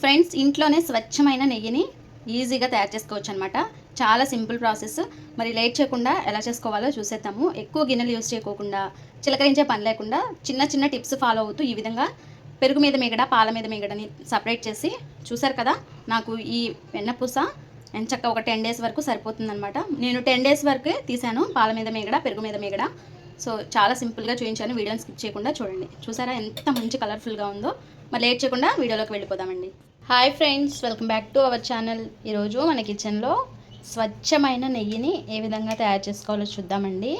Friends ఇంట్లోనే స్వచ్ఛమైన నెయ్యిని ఈజీగా తయారు చేసుకోవచ్చు అనమాట చాలా సింపుల్ ప్రాసెస్. మరి లేట్ చేయకుండా ఎలా చేసుకోవాలో చూసేద్దాము. ఎక్కువ గిన్నెలు యూజ్ చేయకోకుండా చిలకరించే పని లేకుండా చిన్న చిన్న టిప్స్ ఫాలో అవుతూ ఈ విధంగా పెరుగు మీద మిగడ పాల మీద మిగడని సపరేట్ చేసి చూసారు కదా నాకు ఈ వెన్నపూస ఎంచక్క ఒక టెన్ డేస్ వరకు సరిపోతుందనమాట నేను టెన్ డేస్ వరకే తీసాను పాల మీద మిగడ పెరుగు మీద మిగడ. సో చాలా సింపుల్గా చూపించాను. వీడియోని స్కిప్ చేయకుండా చూడండి. చూసారా ఎంత మంచి కలర్ఫుల్గా ఉందో. మరి లేట్ చేయకుండా వీడియోలోకి వెళ్ళిపోదామండి. Hi friends welcome back to our channel. ఈరోజు మన కిచెన్లో స్వచ్ఛమైన నెయ్యిని ఏ విధంగా తయారు చేసుకోవాలో చూద్దామండి.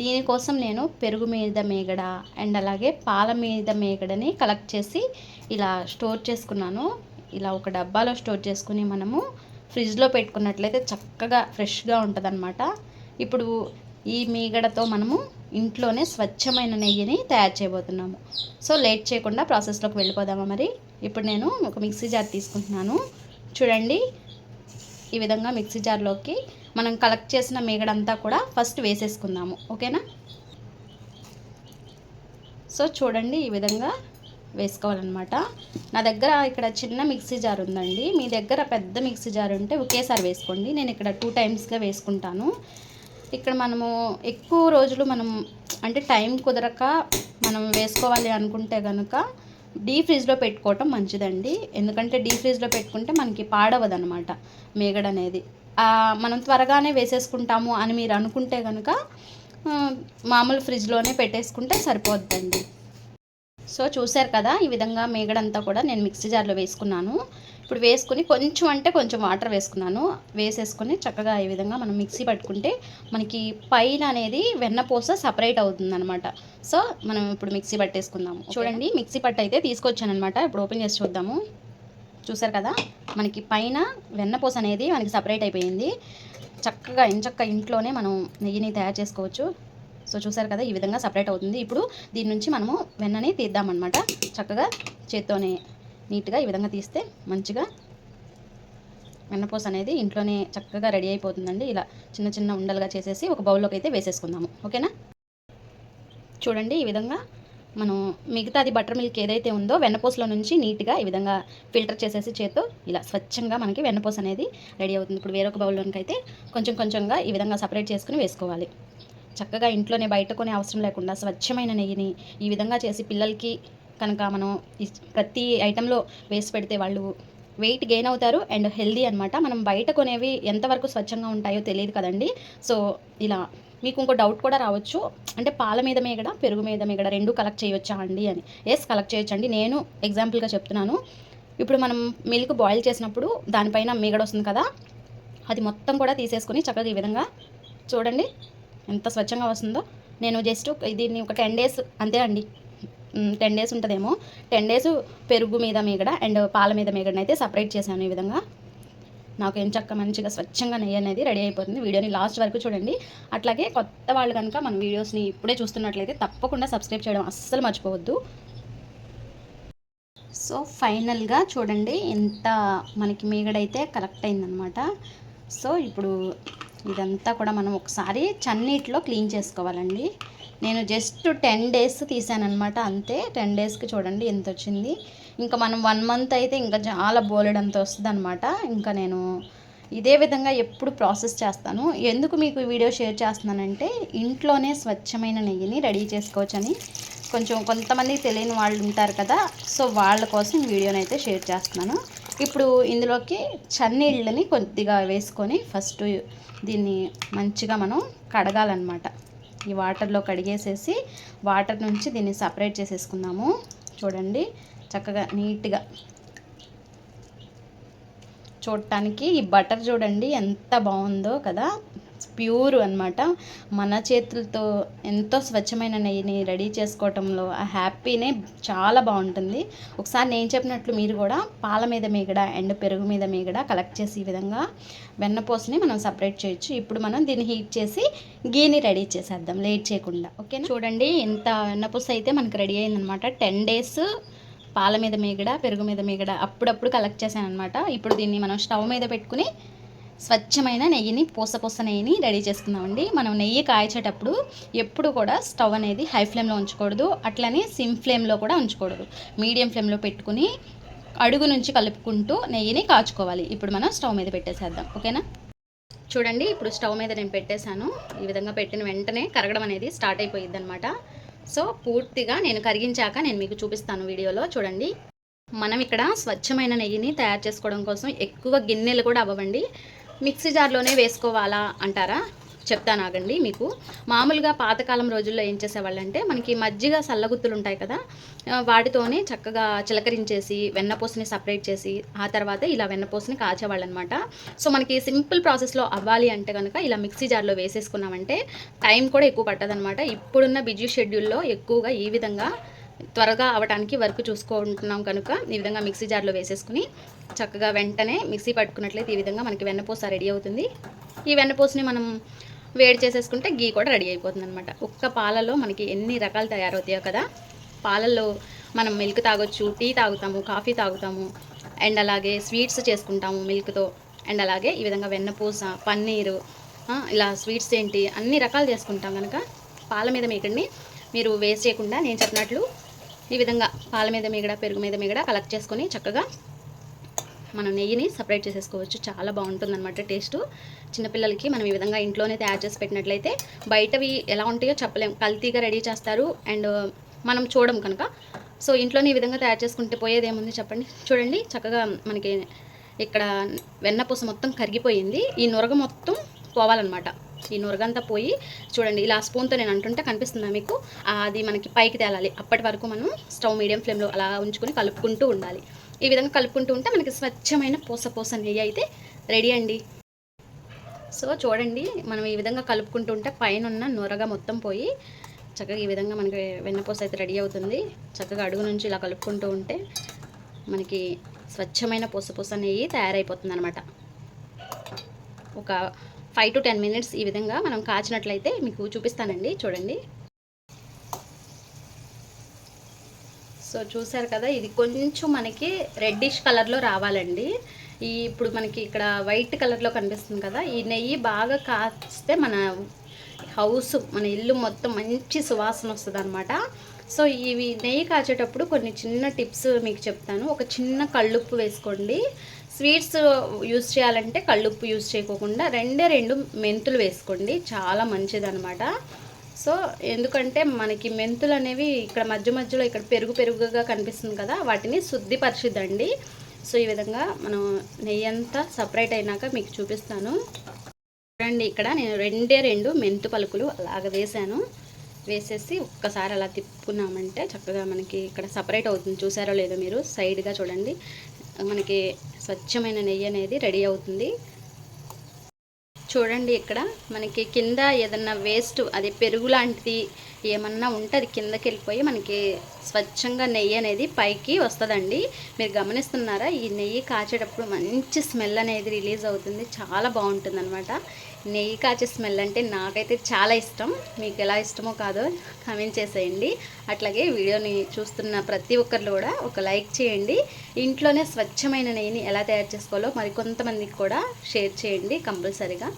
దీనికోసం నేను పెరుగు మీద మేగడ అండ్ అలాగే పాల మీద మేగడని కలెక్ట్ చేసి ఇలా స్టోర్ చేసుకున్నాను. ఇలా ఒక డబ్బాలో స్టోర్ చేసుకుని మనము ఫ్రిడ్జ్లో పెట్టుకున్నట్లయితే చక్కగా ఫ్రెష్గా ఉంటుందన్నమాట. ఇప్పుడు ఈ మీగడతో మనము ఇంట్లోనే స్వచ్ఛమైన నెయ్యిని తయారు చేయబోతున్నాము. సో లేట్ చేయకుండా ప్రాసెస్లోకి వెళ్ళిపోదామా మరి? ఇప్పుడు నేను ఒక మిక్సీ జార్ తీసుకుంటున్నాను. చూడండి ఈ విధంగా మిక్సీ జార్లోకి మనం కలెక్ట్ చేసిన మేగడంతా కూడా ఫస్ట్ వేసేసుకుందాము. ఓకేనా? సో చూడండి ఈ విధంగా వేసుకోవాలన్నమాట. నా దగ్గర ఇక్కడ చిన్న మిక్సీ జార్ ఉందండి. మీ దగ్గర పెద్ద మిక్సీ జార్ ఉంటే ఒకేసారి వేసుకోండి. నేను ఇక్కడ టూ టైమ్స్గా వేసుకుంటాను. ఇక్కడ మనము ఎక్కువ రోజులు మనం అంటే టైం కుదరక మనం వేసుకోవాలి అనుకుంటే కనుక డీ ఫ్రిడ్జ్లో పెట్టుకోవటం మంచిదండి. ఎందుకంటే డీ ఫ్రిడ్జ్లో పెట్టుకుంటే మనకి పాడవదు అనమాట మేగడ అనేది మనం త్వరగానే వేసేసుకుంటాము అని మీరు అనుకుంటే కనుక మామూలు ఫ్రిడ్జ్లోనే పెట్టేసుకుంటే సరిపోద్దండి. సో చూశారు కదా ఈ విధంగా మేగడంతా కూడా నేను మిక్సీ జార్లో వేసుకున్నాను. ఇప్పుడు వేసుకుని కొంచెం అంటే కొంచెం వాటర్ వేసుకున్నాను. వేసేసుకొని చక్కగా ఈ విధంగా మనం మిక్సీ పట్టుకుంటే మనకి పైన అనేది వెన్నపూస సపరేట్ అవుతుంది అనమాట సో మనం ఇప్పుడు మిక్సీ పట్టేసుకుందాము. చూడండి మిక్సీ పట్టు అయితే తీసుకొచ్చాను అనమాట ఇప్పుడు ఓపెన్ చేసి చూద్దాము. చూసారు కదా మనకి పైన వెన్నపూస అనేది మనకి సపరేట్ అయిపోయింది. చక్కగా ఇంచక్క ఇంట్లోనే మనం నెయ్యిని తయారు చేసుకోవచ్చు. సో చూసారు కదా ఈ విధంగా సపరేట్ అవుతుంది. ఇప్పుడు దీని నుంచి మనము వెన్నని తీద్దామన్నమాట. చక్కగా చేత్తోనే నీట్గా ఈ విధంగా తీస్తే మంచిగా వెన్నపూస అనేది ఇంట్లోనే చక్కగా రెడీ అయిపోతుందండి. ఇలా చిన్న చిన్న ఉండలుగా చేసేసి ఒక బౌల్లోకి అయితే వేసేసుకుందాము. ఓకేనా? చూడండి ఈ విధంగా మనం మిగతాది బటర్ మిల్క్ ఏదైతే ఉందో వెన్నపూసలో నుంచి నీట్గా ఈ విధంగా ఫిల్టర్ చేసేసి చేత్తో ఇలా స్వచ్ఛంగా మనకి వెన్నపూస అనేది రెడీ అవుతుంది. ఇప్పుడు వేరొక బౌల్లోనికి అయితే కొంచెం కొంచెంగా ఈ విధంగా సపరేట్ చేసుకుని వేసుకోవాలి. చక్కగా ఇంట్లోనే బయట కొనే అవసరం లేకుండా స్వచ్ఛమైన నెయ్యిని ఈ విధంగా చేసి పిల్లలకి కనుక మనం ప్రతి ఐటెంలో వేసి పెడితే వాళ్ళు వెయిట్ గెయిన్ అవుతారు అండ్ హెల్దీ అనమాట మనం బయట కొనేవి ఎంతవరకు స్వచ్ఛంగా ఉంటాయో తెలియదు కదండి. సో ఇలా మీకు ఇంకో డౌట్ కూడా రావచ్చు. అంటే పాల మీద మేగడ పెరుగు మీద మేగడ రెండు కలెక్ట్ చేయొచ్చా అండి అని. ఎస్ కలెక్ట్ చేయొచ్చండి. నేను ఎగ్జాంపుల్గా చెప్తున్నాను. ఇప్పుడు మనం మిల్క్ బాయిల్ చేసినప్పుడు దానిపైన మేగడ వస్తుంది కదా అది మొత్తం కూడా తీసేసుకొని చక్కగా ఈ విధంగా చూడండి ఎంత స్వచ్ఛంగా వస్తుందో. నేను జస్ట్ దీన్ని ఒక టెన్ డేస్ అంతే అండి. టెన్ డేస్ ఉంటుందేమో. టెన్ డేస్ పెరుగు మీద మీగడ అండ్ పాల మీద మీగడనైతే అయితే సపరేట్ చేశాను ఈ విధంగా. నాకు ఏం చక్క మంచిగా స్వచ్ఛంగా నెయ్యి అనేది రెడీ అయిపోతుంది. వీడియోని లాస్ట్ వరకు చూడండి. అట్లాగే కొత్త వాళ్ళు కనుక మన వీడియోస్ని ఇప్పుడే చూస్తున్నట్లయితే తప్పకుండా సబ్స్క్రైబ్ చేయడం అస్సలు మర్చిపోవద్దు. సో ఫైనల్గా చూడండి ఎంత మనకి మీగడైతే కలెక్ట్ అయిందనమాట సో ఇప్పుడు ఇదంతా కూడా మనం ఒకసారి చన్నీటిలో క్లీన్ చేసుకోవాలండి. నేను జస్ట్ టెన్ డేస్ తీసానమాట అంతే. టెన్ డేస్కి చూడండి ఎంత వచ్చింది ఇంకా మనం వన్ మంత్ అయితే ఇంకా చాలా బోలెడంత వస్తుంది అనమాట ఇంకా నేను ఇదే విధంగా ఎప్పుడు ప్రాసెస్ చేస్తాను. ఎందుకు మీకు ఈ వీడియో షేర్ చేస్తున్నానంటే ఇంట్లోనే స్వచ్ఛమైన నెయ్యిని రెడీ చేసుకోవచ్చని కొంచెం కొంతమంది తెలియని వాళ్ళు ఉంటారు కదా సో వాళ్ళ కోసం వీడియోని అయితే షేర్ చేస్తున్నాను. ఇప్పుడు ఇందులోకి చన్నీళ్ళని కొద్దిగా వేసుకొని ఫస్ట్ దీన్ని మంచిగా మనం కడగాలన్నమాట. ఈ వాటర్లో కడిగేసేసి వాటర్ నుంచి దీన్ని సపరేట్ చేసేసుకుందాము. చూడండి చక్కగా నీట్గా. చూడటానికి ఈ బటర్ చూడండి ఎంత బాగుందో కదా. ప్యూర్ అన్నమాట. మన చేతులతో ఎంతో స్వచ్ఛమైన నెయ్యిని రెడీ చేసుకోవటంలో ఆ హ్యాపీనే చాలా బాగుంటుంది. ఒకసారి నేను చెప్పినట్లు మీరు కూడా పాల మీద మీగడ అండ్ పెరుగు మీద మీగడ కలెక్ట్ చేసి ఈ విధంగా వెన్నపోసుని మనం సపరేట్ చేయొచ్చు. ఇప్పుడు మనం దీన్ని హీట్ చేసి గీని రెడీ చేసేద్దాం. లేట్ చేయకుండా. ఓకేనా? చూడండి ఇంత వెన్నపూస అయితే మనకి రెడీ అయిందనమాట టెన్ డేస్ పాల మీద మీగడ పెరుగు మీద మీగడ అప్పుడప్పుడు కలెక్ట్ చేశాను అనమాట ఇప్పుడు దీన్ని మనం స్టవ్ మీద పెట్టుకుని స్వచ్ఛమైన నెయ్యిని పూసపూస నెయ్యిని రెడీ చేసుకుందామండి. మనం నెయ్యి కాయచేటప్పుడు ఎప్పుడు కూడా స్టవ్ అనేది హై ఫ్లేమ్లో ఉంచకూడదు. అట్లనే సిమ్ ఫ్లేమ్లో కూడా ఉంచకూడదు. మీడియం ఫ్లేమ్లో పెట్టుకుని అడుగు నుంచి కలుపుకుంటూ నెయ్యిని కాచుకోవాలి. ఇప్పుడు మనం స్టవ్ మీద పెట్టేసేద్దాం. ఓకేనా? చూడండి ఇప్పుడు స్టవ్ మీద నేను పెట్టేశాను. ఈ విధంగా పెట్టిన వెంటనే కరగడం అనేది స్టార్ట్ అయిపోయింది అనమాట సో పూర్తిగా నేను కరిగించాక నేను మీకు చూపిస్తాను వీడియోలో. చూడండి మనం ఇక్కడ స్వచ్ఛమైన నెయ్యిని తయారు చేసుకోవడం కోసం ఎక్కువ గిన్నెలు కూడా అవ్వండి మిక్సీ జార్లోనే వేసుకోవాలా అంటారా? చెప్తాను ఆగండి మీకు. మామూలుగా పాతకాలం రోజుల్లో ఏం చేసేవాళ్ళంటే మనకి మజ్జిగ సల్లగుత్తులు ఉంటాయి కదా వాటితోనే చక్కగా చిలకరించేసి వెన్నపూసని సపరేట్ చేసి ఆ తర్వాత ఇలా వెన్నపూసని కాచేవాళ్ళు అనమాట సో మనకి సింపుల్ ప్రాసెస్లో అవ్వాలి అంటే కనుక ఇలా మిక్సీ జార్లో వేసేసుకున్నామంటే టైం కూడా ఎక్కువ పట్టదనమాట. ఇప్పుడున్న బిజీ షెడ్యూల్లో ఎక్కువగా ఈ విధంగా త్వరగా అవడానికి వర్క్ చూసుకుంటున్నాం కనుక ఈ విధంగా మిక్సీ జార్లో వేసేసుకుని చక్కగా వెంటనే మిక్సీ పట్టుకున్నట్లయితే ఈ విధంగా మనకి వెన్నపూస రెడీ అవుతుంది. ఈ వెన్నపూసని మనం వేడి చేసేసుకుంటే గీ కూడా రెడీ అయిపోతుంది అనమాట ఒక్క పాలలో మనకి ఎన్ని రకాలు తయారవుతాయో కదా. పాలల్లో మనం మిల్క్ తాగొచ్చు టీ తాగుతాము కాఫీ తాగుతాము అండ్ అలాగే స్వీట్స్ చేసుకుంటాము మిల్క్తో అండ్ అలాగే ఈ విధంగా వెన్నపూస పన్నీరు ఇలా స్వీట్స్ ఏంటి అన్ని రకాలు చేసుకుంటాం కనుక పాల మీద మీకండి మీరు వేస్ట్ చేయకుండా నేను చెప్పినట్లు ఈ విధంగా పాల మీద మీగడ పెరుగు మీద మీగడ కలెక్ట్ చేసుకొని చక్కగా మనం నెయ్యిని సపరేట్ చేసేసుకోవచ్చు. చాలా బాగుంటుంది అనమాట టేస్ట్. చిన్నపిల్లలకి మనం ఈ విధంగా ఇంట్లోనే తయారు చేసి పెట్టినట్లయితే బయటవి ఎలా ఉంటాయో చెప్పలేం. కల్తీగా రెడీ చేస్తారు అండ్ మనం చూడం కనుక. సో ఇంట్లోనే ఈ విధంగా తయారు చేసుకుంటే పోయేది ఏముంది చెప్పండి? చూడండి చక్కగా మనకి ఇక్కడ వెన్నపూస మొత్తం కరిగిపోయింది. ఈ నురగ మొత్తం పోవాలన్నమాట. ఈ నొరగంతా పోయి చూడండి ఇలా స్పూన్తో నేను అంటుంటే కనిపిస్తుందా మీకు? అది మనకి పైకి తేలాలి. అప్పటి వరకు మనం స్టవ్ మీడియం ఫ్లేమ్లో అలా ఉంచుకొని కలుపుకుంటూ ఉండాలి. ఈ విధంగా కలుపుకుంటూ ఉంటే మనకి స్వచ్ఛమైన పూస పూస నెయ్యి అయితే రెడీ అండి. సో చూడండి మనం ఈ విధంగా కలుపుకుంటూ ఉంటే పైన ఉన్న నొరగ మొత్తం పోయి చక్కగా ఈ విధంగా మనకి వెన్నపూస అయితే రెడీ అవుతుంది. చక్కగా అడుగు నుంచి ఇలా కలుపుకుంటూ ఉంటే మనకి స్వచ్ఛమైన పూస పూస నెయ్యి తయారైపోతుంది అనమాట ఒక ఫైవ్ టు టెన్ మినిట్స్ ఈ విధంగా మనం కాచినట్లయితే మీకు చూపిస్తానండి. చూడండి. సో చూసారు కదా ఇది కొంచెం మనకి రెడ్డిష్ కలర్లో రావాలండి. ఈ ఇప్పుడు మనకి ఇక్కడ వైట్ కలర్లో కనిపిస్తుంది కదా ఈ నెయ్యి బాగా కాస్తే మన హౌస్ మన ఇల్లు మొత్తం మంచి సువాసన వస్తుంది అనమాట సో ఇవి నెయ్యి కాచేటప్పుడు కొన్ని చిన్న టిప్స్ మీకు చెప్తాను. ఒక చిన్న కళ్ళుప్పు వేసుకోండి. స్వీట్స్ యూస్ చేయాలంటే కళ్ళుప్పు యూస్ చేయకోకుండా రెండే రెండు మెంతులు వేసుకోండి. చాలా మంచిదనమాట సో ఎందుకంటే మనకి మెంతులు అనేవి ఇక్కడ మధ్య మధ్యలో ఇక్కడ పెరుగు పెరుగుగా కనిపిస్తుంది కదా వాటిని శుద్ధిపరిచిద్దండి సో ఈ విధంగా మనం నెయ్యి అంతా సపరేట్ అయినాక మీకు చూపిస్తాను. చూడండి ఇక్కడ నేను రెండే రెండు మెంతు పలుకులు అలాగ వేసాను వేసేసి ఒక్కసారి అలా తిప్పుకున్నామంటే చక్కగా మనకి ఇక్కడ సపరేట్ అవుతుంది. చూసారో లేదో మీరు? సైడ్గా చూడండి. మనకి స్వచ్ఛమైన నెయ్యి అనేది రెడీ అవుతుంది. చూడండి ఇక్కడ మనకి కింద ఏదన్నా వేస్ట్ అది పెరుగు లాంటిది ఏమన్నా ఉంటే అది కిందకి వెళ్ళిపోయి మనకి స్వచ్ఛంగా నెయ్యి అనేది పైకి వస్తుందండి. మీరు గమనిస్తున్నారా? ఈ నెయ్యి కాచేటప్పుడు మంచి స్మెల్ అనేది రిలీజ్ అవుతుంది. చాలా బాగుంటుంది అనమాట నెయ్యి కాచే స్మెల్ అంటే నాకైతే చాలా ఇష్టం. మీకు ఎలా ఇష్టమో కాదో కమెంట్ చేసేయండి. అట్లాగే వీడియోని చూస్తున్న ప్రతి ఒక్కరు కూడా ఒక లైక్ చేయండి. ఇంట్లోనే స్వచ్ఛమైన నెయ్యిని ఎలా తయారు చేసుకోవాలో మరి కొంతమందికి కూడా షేర్ చేయండి కంపల్సరీగా.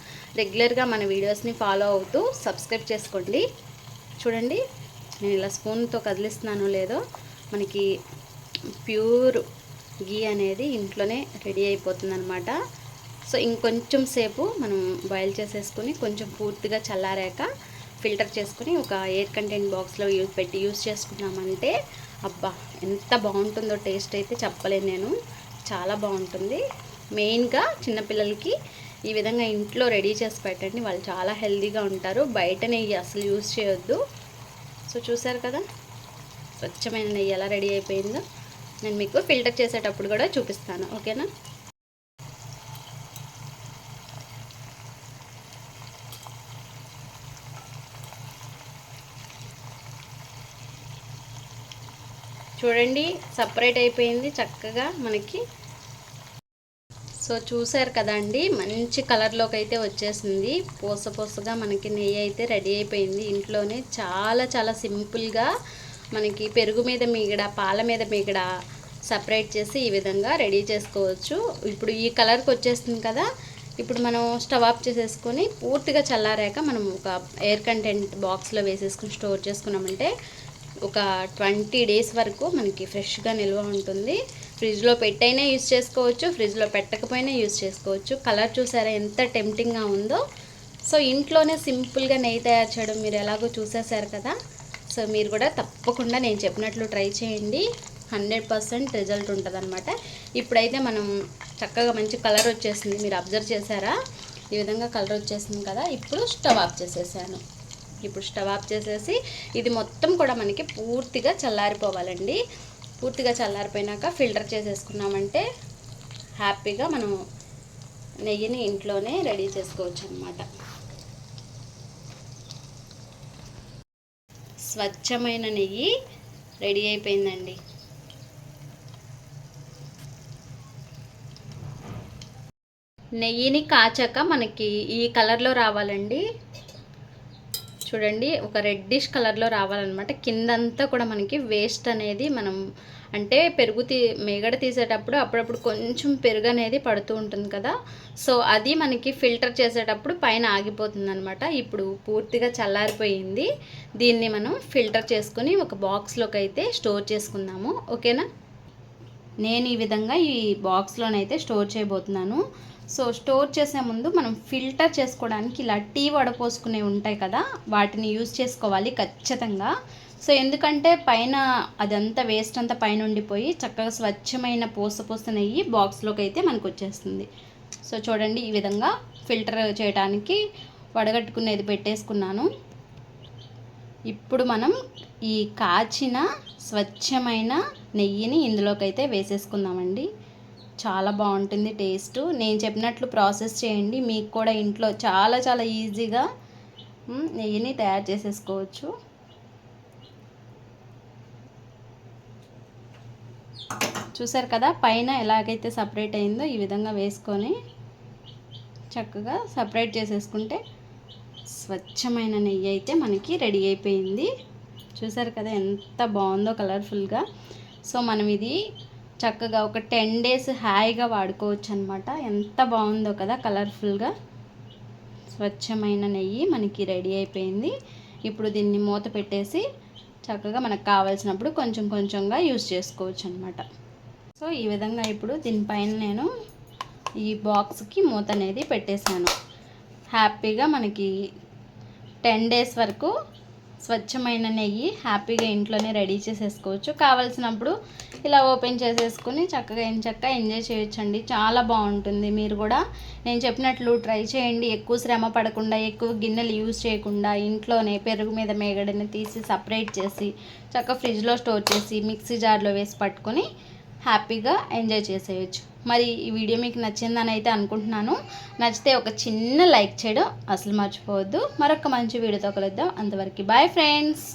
రెగ్యులర్గా మన వీడియోస్ని ఫాలో అవుతూ సబ్స్క్రైబ్ చేసుకోండి. చూడండి నేను ఇలా స్పూన్తో కదిలిస్తున్నానో లేదో మనకి ప్యూర్ గీ అనేది ఇంట్లోనే రెడీ అయిపోతుంది అనమాట సో ఇంకొంచెం సేపు మనం బాయిల్ చేసేసుకొని కొంచెం పూర్తిగా చల్లారాక ఫిల్టర్ చేసుకొని ఒక ఎయిర్ కంటెంట్ బాక్స్లో యూజ్ పెట్టి యూజ్ చేసుకున్నామంటే అబ్బా ఎంత బాగుంటుందో టేస్ట్ అయితే చెప్పలేను నేను. చాలా బాగుంటుంది. మెయిన్గా చిన్నపిల్లలకి ఈ విధంగా ఇంట్లో రెడీ చేసి పెట్టండి. వాళ్ళు చాలా హెల్తీగా ఉంటారు. బయట నెయ్యి అసలు యూజ్ చేయొద్దు. సో చూసారు కదా? స్వచ్ఛమైన నెయ్యి ఎలా రెడీ అయిపోయిందో. నేను మీకు ఫిల్టర్ చేసేటప్పుడు కూడా చూపిస్తాను. ఓకేనా? చూడండి సపరేట్ అయిపోయింది చక్కగా మనకి. సో చూసారు కదండి మంచి కలర్లోకి అయితే వచ్చేసింది. పూస పూసగా మనకి నెయ్యి అయితే రెడీ అయిపోయింది. ఇంట్లోనే చాలా చాలా సింపుల్గా మనకి పెరుగు మీద మీగడ పాల మీద మీగడ సపరేట్ చేసి ఈ విధంగా రెడీ చేసుకోవచ్చు. ఇప్పుడు ఈ కలర్కి వచ్చేస్తుంది కదా ఇప్పుడు మనం స్టవ్ ఆఫ్ చేసేసుకొని పూర్తిగా చల్లారాక మనం ఒక ఎయిర్ కంటెంట్ బాక్స్లో వేసేసుకుని స్టోర్ చేసుకున్నామంటే ఒక ట్వంటీ డేస్ వరకు మనకి ఫ్రెష్గా నిల్వ ఉంటుంది. ఫ్రిడ్జ్లో పెట్టైనా యూజ్ చేసుకోవచ్చు ఫ్రిడ్జ్లో పెట్టకపోయినా యూజ్ చేసుకోవచ్చు. కలర్ చూసారా ఎంత టెంప్టింగ్గా ఉందో. సో ఇంట్లోనే సింపుల్గా నెయ్యి తయారు చేయడం మీరు ఎలాగో చూసేశారు కదా. సో మీరు కూడా తప్పకుండా నేను చెప్పినట్లు ట్రై చేయండి. హండ్రెడ్ పర్సెంట్ రిజల్ట్ ఉంటుంది అనమాట ఇప్పుడైతే మనం చక్కగా మంచి కలర్ వచ్చేసింది. మీరు అబ్జర్వ్ చేశారా? ఈ విధంగా కలర్ వచ్చేసింది కదా. ఇప్పుడు స్టవ్ ఆఫ్ చేసేసాను. ఇప్పుడు స్టవ్ ఆఫ్ చేసేసి ఇది మొత్తం కూడా మనకి పూర్తిగా చల్లారిపోవాలండి. పూర్తిగా చల్లారిపోయినాక ఫిల్టర్ చేసేసుకున్నామంటే హ్యాపీగా మనం నెయ్యిని ఇంట్లోనే రెడీ చేసుకోవచ్చు అనమాట స్వచ్ఛమైన నెయ్యి రెడీ అయిపోయిందండి. నెయ్యిని కాచాక మనకి ఈ కలర్లో రావాలండి. చూడండి ఒక రెడ్డిష్ కలర్లో రావాలన్నమాట. కిందంతా కూడా మనకి వేస్ట్ అనేది మనం అంటే పెరుగు తీ మేగడ తీసేటప్పుడు అప్పుడప్పుడు కొంచెం పెరుగు అనేది పడుతూ ఉంటుంది కదా. సో అది మనకి ఫిల్టర్ చేసేటప్పుడు పైన ఆగిపోతుంది అనమాట ఇప్పుడు పూర్తిగా చల్లారిపోయింది. దీన్ని మనం ఫిల్టర్ చేసుకుని ఒక బాక్స్లోకి అయితే స్టోర్ చేసుకుందాము. ఓకేనా? నేను ఈ విధంగా ఈ బాక్స్లోనైతే స్టోర్ చేయబోతున్నాను. సో స్టోర్ చేసే ముందు మనం ఫిల్టర్ చేసుకోవడానికి ఇలా టీ వడపోసుకునే ఉంటాయి కదా వాటిని యూజ్ చేసుకోవాలి ఖచ్చితంగా. సో ఎందుకంటే పైన అదంతా వేస్ట్ అంతా పైన ఉండిపోయి చక్కగా స్వచ్ఛమైన పూస పూస నెయ్యి బాక్స్లోకి అయితే మనకు వచ్చేస్తుంది. సో చూడండి ఈ విధంగా ఫిల్టర్ చేయడానికి వడగట్టుకునేది పెట్టేసుకున్నాను. ఇప్పుడు మనం ఈ కాచిన స్వచ్ఛమైన నెయ్యిని ఇందులోకి అయితే వేసేసుకుందామండి. చాలా బాగుంటుంది టేస్ట్. నేను చెప్పినట్లు ప్రాసెస్ చేయండి. మీకు కూడా ఇంట్లో చాలా చాలా ఈజీగా నెయ్యిని తయారు చేసేసుకోవచ్చు. చూసారు కదా? పైన ఎలాగైతే సపరేట్ అయిందో ఈ విధంగా వేసుకొని చక్కగా సపరేట్ చేసేసుకుంటే స్వచ్ఛమైన నెయ్యి అయితే మనకి రెడీ అయిపోయింది. చూసారు కదా? ఎంత బాగుందో కలర్ఫుల్గా. సో మనం ఇది చక్కగా ఒక టెన్ డేస్ హాయిగా వాడుకోవచ్చు అనమాట ఎంత బాగుందో కదా కలర్ఫుల్గా. స్వచ్ఛమైన నెయ్యి మనకి రెడీ అయిపోయింది. ఇప్పుడు దీన్ని మూత పెట్టేసి చక్కగా మనకు కావాల్సినప్పుడు కొంచెం కొంచెంగా యూజ్ చేసుకోవచ్చు అనమాట సో ఈ విధంగా ఇప్పుడు దీనిపైన నేను ఈ బాక్స్కి మూత అనేది పెట్టేశాను. హ్యాపీగా మనకి టెన్ డేస్ వరకు స్వచ్ఛమైన నెయ్యి హ్యాపీగా ఇంట్లోనే రెడీ చేసేసుకోవచ్చు. కావలసినప్పుడు ఇలా ఓపెన్ చేసేసుకుని చక్కగా ఏం చక్క ఎంజాయ్ చేయొచ్చండి. చాలా బాగుంటుంది. మీరు కూడా నేను చెప్పినట్లు ట్రై చేయండి. ఎక్కువ శ్రమ పడకుండా ఎక్కువ గిన్నెలు యూజ్ చేయకుండా ఇంట్లోనే పెరుగు మీద మేగడని తీసి సపరేట్ చేసి చక్కగా ఫ్రిడ్జ్లో స్టోర్ చేసి మిక్సీ జార్లో వేసి పట్టుకొని హ్యాపీగా ఎంజాయ్ చేసేయచ్చు. మరి ఈ వీడియో మీకు నచ్చిందని అయితే అనుకుంటున్నాను. నచ్చితే ఒక చిన్న లైక్ చేయడం అసలు మర్చిపోవద్దు. మరొక మంచి వీడియోతో కలుద్దాం. అంతవరకు బాయ్ ఫ్రెండ్స్